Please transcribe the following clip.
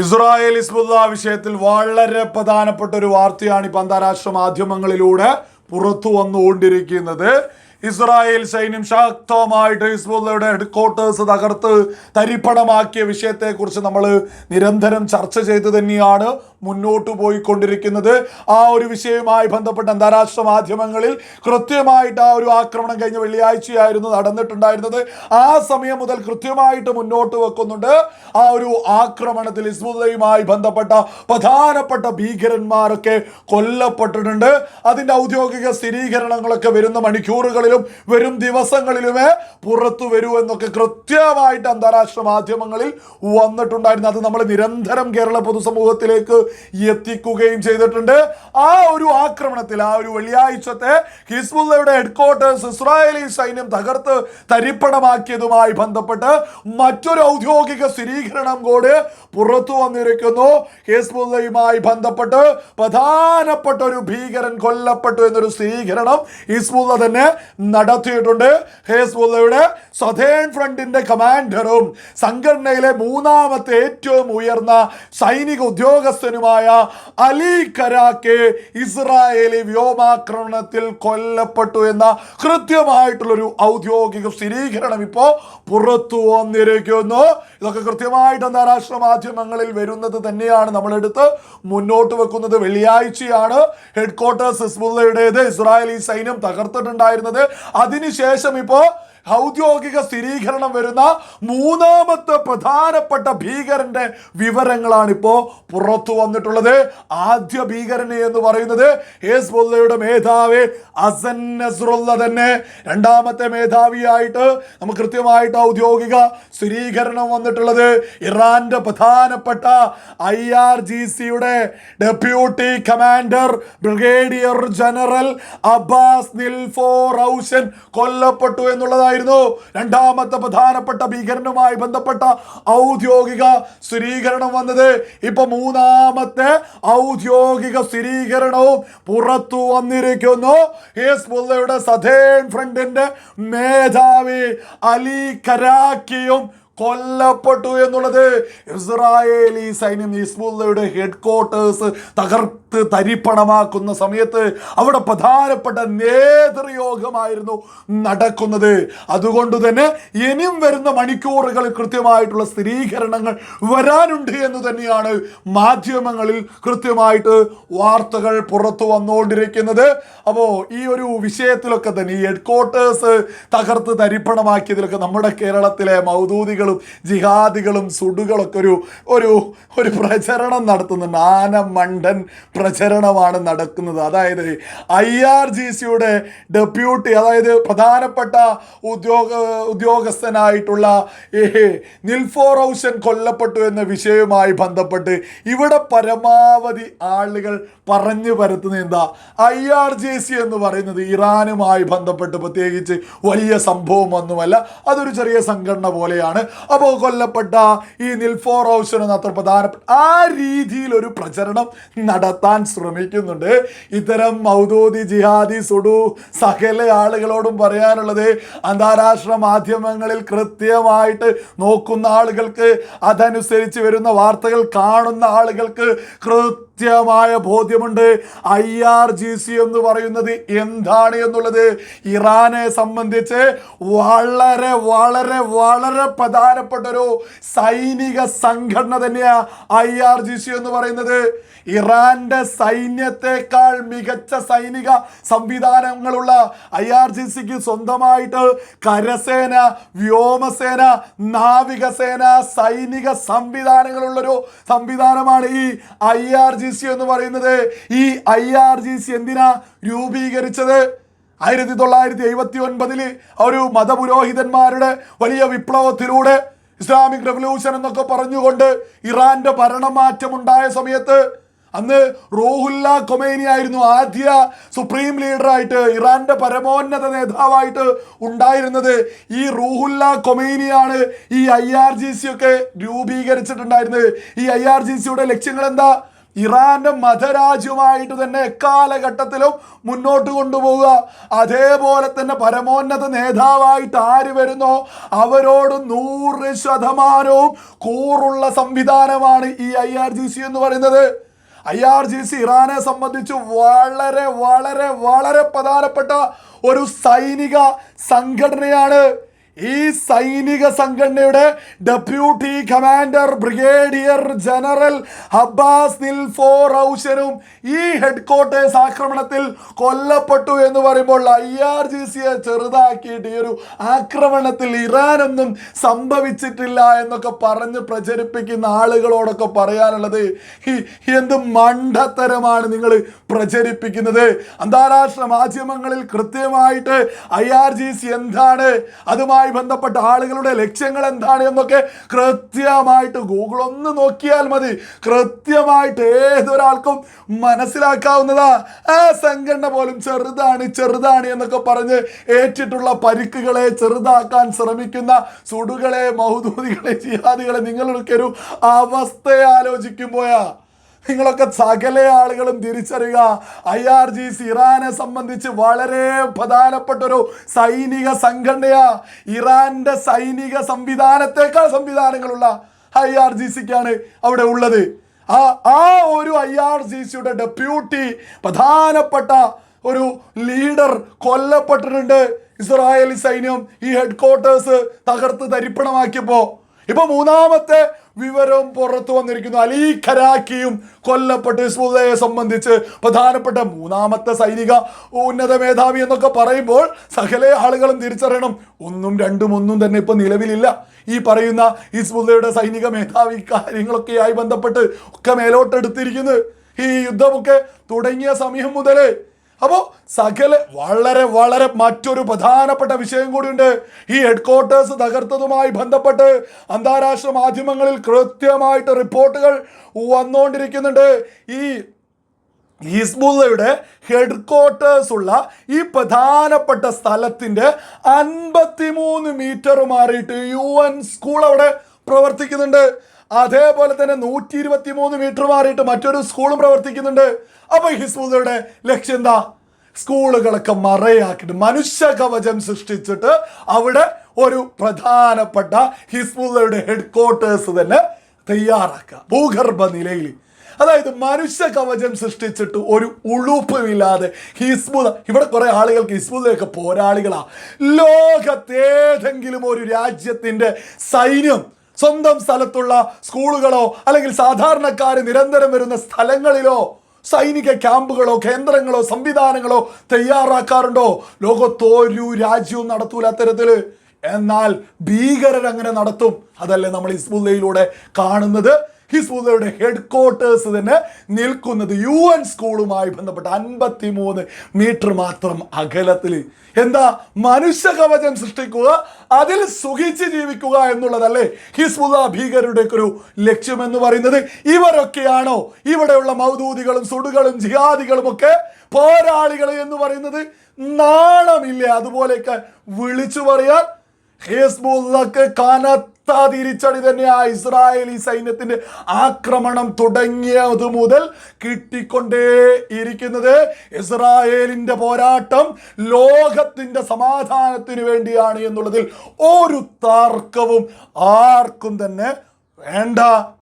Israel Hezbollah വിഷയത്തിൽ വളരെ പ്രധാനപ്പെട്ട ഒരു വാർത്തയാണ് ഇപ്പൊ അന്താരാഷ്ട്ര മാധ്യമങ്ങളിലൂടെ പുറത്തു വന്നുകൊണ്ടിരിക്കുന്നത്. ഇസ്രായേൽ സൈന്യം ശക്തമായിട്ട് ഹിസ്ബുല്ലയുടെ ഹെഡ്ക്വാർട്ടേഴ്സ് തകർത്ത് തരിപ്പണമാക്കിയ വിഷയത്തെക്കുറിച്ച് നമ്മൾ നിരന്തരം ചർച്ച ചെയ്തു തന്നെയാണ്. മുന്നോട്ട് പോയിക്കൊണ്ടിരിക്കുന്നത്. ആ ഒരു വിഷയവുമായി ബന്ധപ്പെട്ട അന്താരാഷ്ട്ര മാധ്യമങ്ങളിൽ കൃത്യമായിട്ട് ആ ഒരു ആക്രമണം കഴിഞ്ഞ വെള്ളിയാഴ്ചയായിരുന്നു നടന്നിട്ടുണ്ടായിരുന്നത്. ആ സമയം മുതൽ കൃത്യമായിട്ട് മുന്നോട്ട് വെക്കുന്നുണ്ട്. ആ ഒരു ആക്രമണത്തിൽ ഇസ്മുതയുമായി ബന്ധപ്പെട്ട പ്രധാനപ്പെട്ട ഭീകരന്മാരൊക്കെ കൊല്ലപ്പെട്ടിട്ടുണ്ട്. അതിന്റെ ഔദ്യോഗിക സ്ഥിരീകരണങ്ങളൊക്കെ വരുന്ന മണിക്കൂറുകളിലും വരും ദിവസങ്ങളിലുമേ പുറത്തു വരൂ എന്നൊക്കെ കൃത്യമായിട്ട് അന്താരാഷ്ട്ര മാധ്യമങ്ങളിൽ വന്നിട്ടുണ്ടായിരുന്നു. അത് നമ്മൾ നിരന്തരം കേരള പൊതുസമൂഹത്തിലേക്ക് എത്തിക്കുകയും ചെയ്തിട്ടുണ്ട്. ആ ഒരു ആക്രമണത്തിൽ ആ ഒരു വെള്ളിയാഴ്ചത്തെ ഹിസ്ബുല്ലയുടെ ഹെഡ്ക്വാർട്ടേഴ്സ് ഇസ്രായേലി സൈന്യം തകർത്ത് തരിപ്പണമാക്കിയതുമായി ബന്ധപ്പെട്ട് മറ്റൊരു ഔദ്യോഗിക സ്ഥിരീകരണം കൂടി പുറത്തു വന്നിരിക്കുന്നു. ഹിസ്ബുല്ലയുമായി ബന്ധപ്പെട്ട് പ്രധാനപ്പെട്ട ഒരു ഭീകരൻ കൊല്ലപ്പെട്ടു എന്നൊരു സ്ഥിരീകരണം ഹിസ്ബുല്ല തന്നെ നടത്തിയിട്ടുണ്ട്. ഹിസ്ബുല്ലയുടെ സതേൺ ഫ്രണ്ടിന്റെ കമാൻഡറും സംഘടനയിലെ മൂന്നാമത്തെ ഏറ്റവും ഉയർന്ന സൈനിക ഉദ്യോഗസ്ഥനുമായ അലി കരാക്കെ ഇസ്രായേലി വ്യോമാക്രമണത്തിൽ കൊല്ലപ്പെട്ടു എന്ന കൃത്യമായിട്ടുള്ളൊരു ഔദ്യോഗിക സ്ഥിരീകരണം ഇപ്പോൾ പുറത്തു വന്നിരിക്കുന്നു. ഇതൊക്കെ കൃത്യമായിട്ട് അന്താരാഷ്ട്ര മാധ്യമങ്ങളിൽ വരുന്നത് തന്നെയാണ്. നമ്മളെടുത്ത് മുന്നോട്ട് വെക്കുന്നത് വെള്ളിയാഴ്ചയാണ്. ഹെഡ്ക്വാർട്ടേഴ്സ് ഹിസ്ബുള്ളയുടേത് ഇസ്രായേലി സൈന്യം തകർത്തിട്ടുണ്ടായിരുന്നത്. അതിനുശേഷം ഇപ്പോൾ ഔദ്യോഗിക സ്ഥിരീകരണം വരുന്ന മൂന്നാമത്തെ പ്രധാനപ്പെട്ട ഭീകരന്റെ വിവരങ്ങളാണ് ഇപ്പോ പുറത്തു വന്നിട്ടുള്ളത്. ആദ്യ ഭീകരനെ എന്ന് പറയുന്നത് ഹേസ്ബുള്ളയുടെ മേധാവി അസൻ നസ്രുള്ള തന്നെ. രണ്ടാമത്തെ മേധാവിയായിട്ട് നമുക്ക് കൃത്യമായിട്ട് ഔദ്യോഗിക സ്ഥിരീകരണം വന്നിട്ടുള്ളത് ഇറാന്റെ പ്രധാനപ്പെട്ട ഐ ആർ ജി സിയുടെ deputy commander brigadier general Abbas Nilforoushan കൊല്ലപ്പെട്ടു എന്നുള്ളതായിരുന്നു രണ്ടാമത്തെ പ്രധാനപ്പെട്ട ഭീകരനുമായി ബന്ധപ്പെട്ട ഔദ്യോഗിക സ്ഥിരീകരണം വന്നത് ഇപ്പൊ മൂന്നാമത്തെ ഔദ്യോഗിക സ്ഥിരീകരണവും പുറത്തു വന്നിരിക്കുന്നു. ഹിസ്ബുള്ളയുടെ സഥേൺ ഫ്രണ്ടിന്റെ മേധാവി അലി കരാക്കിയും കൊല്ലപ്പെട്ടു എന്നുള്ളത് ഇസ്രായേലി സൈന്യം ഹിസ്ബുള്ളയുടെ ഹെഡ്ക്വാർട്ടേഴ്സ് തകർത്ത് തരിപ്പണമാക്കുന്ന സമയത്ത് അവിടെ പ്രധാനപ്പെട്ട നേതൃയോഗമായിരുന്നു നടക്കുന്നത്. അതുകൊണ്ട് തന്നെ ഇനിയും വരുന്ന മണിക്കൂറുകൾ കൃത്യമായിട്ടുള്ള സ്ഥിരീകരണങ്ങൾ വരാനുണ്ട് എന്ന് തന്നെയാണ് മാധ്യമങ്ങളിൽ കൃത്യമായിട്ട് വാർത്തകൾ പുറത്തു വന്നുകൊണ്ടിരിക്കുന്നത്. അപ്പോൾ ഈ ഒരു വിഷയത്തിലൊക്കെ തന്നെ ഈ ഹെഡ് ക്വാർട്ടേഴ്സ് തകർത്ത് തരിപ്പണമാക്കിയതിലൊക്കെ നമ്മുടെ കേരളത്തിലെ മൗദൂദികളും ജിഹാദികളും സുടുകളൊക്കെ ഒരു ഒരു ഒരു പ്രചരണം നടത്തുന്നുണ്ട്. ആന മണ്ടൻ പ്രചരണമാണ് നടക്കുന്നത്. അതായത് ഐ ആർ ജി സിയുടെ ഡെപ്യൂട്ടി അതായത് പ്രധാനപ്പെട്ട ഉദ്യോഗ ഉദ്യോഗസ്ഥനായിട്ടുള്ള നിൽഫോ റൗഷൻ കൊല്ലപ്പെട്ടു എന്ന വിഷയവുമായി ബന്ധപ്പെട്ട് ഇവിടെ പരമാവധി ആളുകൾ പറഞ്ഞു പരത്തുന്നത് എന്താ? ഐ ആർ ജെ സി എന്ന് പറയുന്നത് ഇറാനുമായി ബന്ധപ്പെട്ട് പ്രത്യേകിച്ച് വലിയ സംഭവം സംഭവമൊന്നുമല്ല. അതൊരു ചെറിയ സംഘടന പോലെയാണ്. അപ്പോൾ കൊല്ലപ്പെട്ട ഈ നിൽഫോർ എന്ന അത്ര പ്രധാനപ്പെട്ട ആ രീതിയിൽ ഒരു പ്രചരണം നടത്താൻ ശ്രമിക്കുന്നുണ്ട്. ഇത്തരം മൗദൂദി ജിഹാദി സുഡു സകല ആളുകളോടും പറയാനുള്ളത് അന്താരാഷ്ട്ര മാധ്യമങ്ങളിൽ കൃത്യമായിട്ട് നോക്കുന്ന ആളുകൾക്ക് അതനുസരിച്ച് വരുന്ന വാർത്തകൾ കാണുന്ന ആളുകൾക്ക് കൃത്യമായ ബോധ്യമുണ്ട്. ഐ ആർ ജി സി എന്ന് പറയുന്നത് എന്താണ് എന്നുള്ളത് ഇറാനെ സംബന്ധിച്ച് വളരെ വളരെ വളരെ പ്രധാനപ്പെട്ട ഒരു സൈനിക സംഘടന തന്നെയാണ് ഐ ആർ ജി സി എന്ന് പറയുന്നത്. ഇറാന്റെ സൈന്യത്തെക്കാൾ മികച്ച സൈനിക സംവിധാനങ്ങളുള്ള ഐ ആർ ജി സിക്ക് സ്വന്തമായിട്ട് കരസേന വ്യോമസേന നാവികസേന സൈനിക സംവിധാനങ്ങളുള്ളൊരു സംവിധാനമാണ് ഈ ഐ ആർ ജി സി എന്ന് പറയുന്നത് ഈ ഐ ആർ ജി സി എന്തിനാ രൂപീകരിച്ചത്? ആയിരത്തി തൊള്ളായിരത്തി എഴുപത്തി ഒൻപതിൽ ഒരു മതപുരോഹിതന്മാരുടെ വലിയ വിപ്ലവത്തിലൂടെ ഇസ്ലാമിക് റെവല്യൂഷൻ എന്നൊക്കെ പറഞ്ഞുകൊണ്ട് ഇറാന്റെ ഭരണമാറ്റം ഉണ്ടായ സമയത്ത് അന്ന് റോഹുല്ല കൊമേനി ആയിരുന്നു ആദ്യ സുപ്രീം ലീഡറായിട്ട് ഇറാന്റെ പരമോന്നത നേതാവായിട്ട് ഉണ്ടായിരുന്നത്. ഈ റൂഹുല്ല കൊമേനിയാണ് ഈ ഐ ആർ ജി സി ഒക്കെ രൂപീകരിച്ചിട്ടുണ്ടായിരുന്നത്. ഈ ഐ ആർ ജി സിയുടെ ലക്ഷ്യങ്ങൾ എന്താ ഇറാന്റെ മതരാജ്യമായിട്ട് തന്നെ എക്കാലഘട്ടത്തിലും മുന്നോട്ട് കൊണ്ടുപോവുക. അതേപോലെ തന്നെ പരമോന്നത നേതാവായിട്ട് ആര് വരുന്നോ അവരോട് നൂറ് ശതമാനവും കൂറുള്ള സംവിധാനമാണ് ഈ ഐ ആർ ജി സി എന്ന് പറയുന്നത്. ഐ ആർ ജി സി ഇറാനെ സംബന്ധിച്ച് വളരെ വളരെ വളരെ പ്രധാനപ്പെട്ട ഒരു സൈനിക സംഘടനയാണ്. ഈ സൈനിക സംഘടനയുടെ deputy commander brigadier general Abbas നിൽഫോർ ഔഷനും ഈ ഹെഡ് ക്വാർട്ടേഴ്സ് ആക്രമണത്തിൽ കൊല്ലപ്പെട്ടു എന്ന് പറയുമ്പോൾ ഐ ആർ ജി സിയെ ചെറുതാക്കിയിട്ട് ഈ ഒരു ആക്രമണത്തിൽ ഇറാനൊന്നും സംഭവിച്ചിട്ടില്ല എന്നൊക്കെ പറഞ്ഞ് പ്രചരിപ്പിക്കുന്ന ആളുകളോടൊക്കെ പറയാനുള്ളത് എന്ത് മണ്ടത്തരമാണ് നിങ്ങൾ പ്രചരിപ്പിക്കുന്നത്. അന്താരാഷ്ട്ര മാധ്യമങ്ങളിൽ കൃത്യമായിട്ട് ഐ ആർ ജി സി എന്താണ്? അതുമായി ബന്ധപ്പെട്ട ആളുകളുടെ ലക്ഷ്യങ്ങൾ എന്താണ് എന്നൊക്കെ കൃത്യമായിട്ട് ഗൂഗിൾ ഒന്ന് നോക്കിയാൽ മതി. കൃത്യമായിട്ട് ഏതൊരാൾക്കും മനസ്സിലാക്കാവുന്നതാ. ആ സംഘടന പോലും ചെറുതാണ് ചെറുതാണ് എന്നൊക്കെ പറഞ്ഞ് ഏറ്റിട്ടുള്ള പരിക്കുകളെ ചെറുതാക്കാൻ ശ്രമിക്കുന്ന സുടുകളെ മൗദൂദികളെ ജിഹാദികളെ നിങ്ങളൊക്കെ ഒരു അവസ്ഥയെ ആലോചിക്കുമ്പോയാ നിങ്ങളൊക്കെ സകല ആളുകളും തിരിച്ചറിയുക. ഐ ആർ ജി സി ഇറാനെ സംബന്ധിച്ച് വളരെ പ്രധാനപ്പെട്ട ഒരു സൈനിക സംഘടനയാ. ഇറാന്റെ സൈനിക സംവിധാനത്തെക്കാൾ സംവിധാനങ്ങളുള്ള ഐ ആർ ജി സിക്കാണ് അവിടെ ഉള്ളത്. ആ ആ ഒരു ഐ ആർ ജി സിയുടെ ഡെപ്യൂട്ടി പ്രധാനപ്പെട്ട ഒരു ലീഡർ കൊല്ലപ്പെട്ടിട്ടുണ്ട്. ഇസ്രായേലി സൈന്യം ഈ ഹെഡ് ക്വാർട്ടേഴ്സ് തകർത്ത് തരിപ്പണമാക്കിയപ്പോൾ ഇപ്പൊ മൂന്നാമത്തെ വിവരം പുറത്തു വന്നിരിക്കുന്നു. അലി ഖരാക്കിയും കൊല്ലപ്പെട്ട് ഹിസ്ബുള്ളയെ സംബന്ധിച്ച് പ്രധാനപ്പെട്ട മൂന്നാമത്തെ സൈനിക ഉന്നത മേധാവി എന്നൊക്കെ പറയുമ്പോൾ സകല ആളുകളും തിരിച്ചറിയണം. ഒന്നും രണ്ടും ഒന്നും തന്നെ ഇപ്പൊ നിലവിലില്ല. ഈ പറയുന്ന ഹിസ്ബുള്ളയുടെ സൈനിക മേധാവി കാര്യങ്ങളൊക്കെയായി ബന്ധപ്പെട്ട് ഒക്കെ മേലോട്ടെടുത്തിരിക്കുന്നത് ഈ യുദ്ധമൊക്കെ തുടങ്ങിയ സമയം മുതലേ അപ്പോൾ സകല വളരെ വളരെ മറ്റൊരു പ്രധാനപ്പെട്ട വിഷയം കൂടിയുണ്ട്. ഈ ഹെഡ് ക്വാർട്ടേഴ്സ് തകർത്തതുമായി ബന്ധപ്പെട്ട് അന്താരാഷ്ട്ര മാധ്യമങ്ങളിൽ കൃത്യമായിട്ട് റിപ്പോർട്ടുകൾ വന്നുകൊണ്ടിരിക്കുന്നുണ്ട്. ഈ ഹിസ്ബുള്ളയുടെ ഹെഡ് ക്വാർട്ടേഴ്സ് ഉള്ള ഈ പ്രധാനപ്പെട്ട സ്ഥലത്തിന്റെ അൻപത്തിമൂന്ന് മീറ്റർ മാറിയിട്ട് യു എൻ സ്കൂൾ അവിടെ പ്രവർത്തിക്കുന്നുണ്ട്. അതേപോലെ തന്നെ നൂറ്റി ഇരുപത്തി മൂന്ന് മീറ്റർ മാറിയിട്ട് മറ്റൊരു സ്കൂളും പ്രവർത്തിക്കുന്നുണ്ട്. അപ്പൊ ഹിസ്ബുദയുടെ ലക്ഷ്യം എന്താ? സ്കൂളുകളൊക്കെ മറയാക്കിയിട്ട് മനുഷ്യ കവചം സൃഷ്ടിച്ചിട്ട് അവിടെ ഒരു പ്രധാനപ്പെട്ട ഹിസ്ബുദയുടെ ഹെഡ് ക്വാർട്ടേഴ്സ് തന്നെ തയ്യാറാക്കുക. ഭൂഗർഭ നിലയിൽ. അതായത് മനുഷ്യ കവചം സൃഷ്ടിച്ചിട്ട് ഒരു ഉളുപ്പുമില്ലാതെ ഹിസ്ബുദ ഇവിടെ കുറെ ആളുകൾക്ക് ഹിസ്ബുദയൊക്കെ പോരാളികളാ. ലോകത്തേതെങ്കിലും ഒരു രാജ്യത്തിന്റെ സൈന്യം സ്വന്തം സ്ഥലത്തുള്ള സ്കൂളുകളോ അല്ലെങ്കിൽ സാധാരണക്കാർ നിരന്തരം വരുന്ന സ്ഥലങ്ങളിലോ സൈനിക ക്യാമ്പുകളോ കേന്ദ്രങ്ങളോ സംവിധാനങ്ങളോ തയ്യാറാക്കാറുണ്ടോ? ലോകത്തൊരു രാജ്യവും നടത്തൂല അത്തരത്തിൽ. എന്നാൽ ഭീകരർ അങ്ങനെ നടത്തും. അതല്ലേ നമ്മൾ ഇസ്ബുല്ലയിലൂടെ കാണുന്നത്. ഹിസ്ബുല്ലയുടെ ഹെഡ് ക്വാർട്ടേഴ്സ് തന്നെ നിൽക്കുന്നത് യു എൻ സ്കൂളുമായി ബന്ധപ്പെട്ട് അൻപത്തി മൂന്ന് മീറ്റർ മാത്രം അകലത്തിൽ. എന്താ? മനുഷ്യ കവചം സൃഷ്ടിക്കുക അതിൽ സുഖിച്ച് ജീവിക്കുക എന്നുള്ളതല്ലേ ഹിസ്ബുദ ഭീകരരുടെ ഒരു ലക്ഷ്യം എന്ന് പറയുന്നത്. ഇവരൊക്കെയാണോ? ഇവിടെയുള്ള മൗദൂദികളും സുടുകളും ജിഹാദികളും ഒക്കെ പോരാളികൾ എന്ന് പറയുന്നത് നാണമില്ല? അതുപോലെയൊക്കെ വിളിച്ചു പറയാൻ ഹിസ്ബുല്ലക്ക് കനത്ത തിരിച്ചടി തന്നെയാ ഇസ്രായേലി സൈന്യത്തിന്റെ ആക്രമണം തുടങ്ങിയത് മുതൽ കിട്ടിക്കൊണ്ടേ ഇരിക്കുന്നത് ഇസ്രായേലിന്റെ പോരാട്ടം ലോകത്തിന്റെ സമാധാനത്തിന് വേണ്ടിയാണ് എന്നുള്ളതിൽ ഒരു തർക്കവും ആർക്കും തന്നെ വേണ്ട.